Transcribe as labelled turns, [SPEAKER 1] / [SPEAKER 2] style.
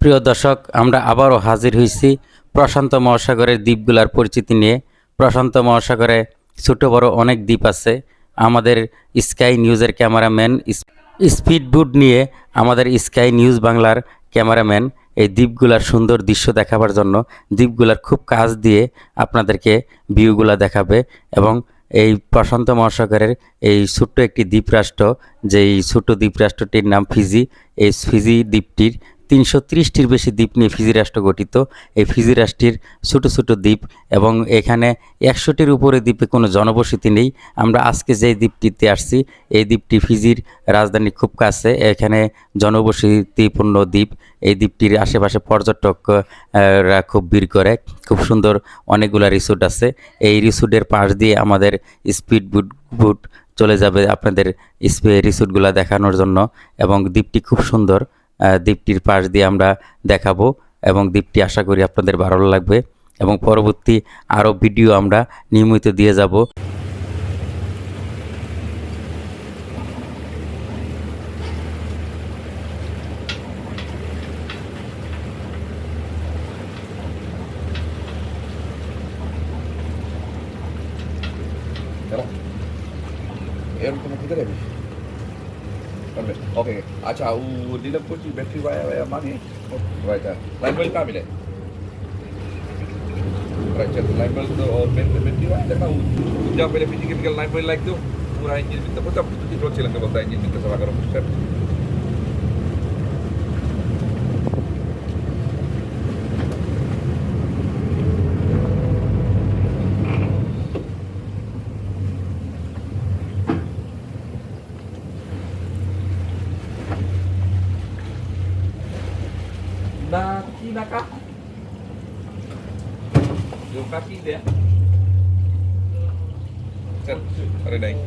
[SPEAKER 1] প্রিয় দর্শক, আমরা আবারও হাজির হয়েছি প্রশান্ত মহাসাগরের দ্বীপগুলার পরিচিতি নিয়ে। প্রশান্ত মহাসাগরে ছোট বড় অনেক দ্বীপ আছে। আমাদের স্কাই নিউজের ক্যামেরাম্যান স্পিডবোট নিয়ে আমাদের স্কাই নিউজ বাংলার ক্যামেরাম্যান এই দ্বীপগুলার সুন্দর দৃশ্য দেখাবার জন্য, দ্বীপগুলার খুব কাজ দিয়ে আপনাদেরকে ভিউগুলা দেখাবে এবং এই প্রশান্ত মহাসাগরের এই ছোট্ট একটি দ্বীপরাষ্ট্র, যেই ছোট্ট দ্বীপরাষ্ট্রটির নাম ফিজি, এই ফিজি দ্বীপটির তিনশো ত্রিশটির বেশি দ্বীপ নিয়ে ফিজি রাষ্ট্র গঠিত। এই ফিজি রাষ্ট্রের ছোট ছোট দ্বীপ এবং এখানে একশোটির উপরে দ্বীপে কোনো জনবসতি নেই। আমরা আজকে যে দ্বীপটিতে আসছি, এই দ্বীপটি ফিজির রাজধানী খুব কাছে। এখানে জনবসতিপূর্ণ দ্বীপ। এই দ্বীপটির আশেপাশে পর্যটকরা খুব ভিড় করে। খুব সুন্দর অনেকগুলো রিসোর্ট আছে। এই রিসোর্টের পাশ দিয়ে আমাদের স্পিড বুট বুট চলে যাবে আপনাদের স্পে, রিসোর্টগুলো দেখানোর জন্য এবং দ্বীপটি খুব সুন্দর। দ্বীপটির পাশ দিয়ে আমরা দেখাবো এবং দ্বীপটি আশা করি আপনাদের ভালো লাগবে এবং পরবর্তী আরও ভিডিও আমরা নিয়মিত দিয়ে যাব।
[SPEAKER 2] এরকম কি করে Vabbè, ok. Ah, ciao, di la poi metti vai vai mani. Vai ta. Line belt का मिले? Right, चल line belt तो और मेन metti vai देखा जब पहले फिजिकल line belt लाइक दो पूरा इंजन भी तो पता तो जो चलने बोलता है इंजन भी तो सवा करो 田舎 lokasi dia. Set, ada daik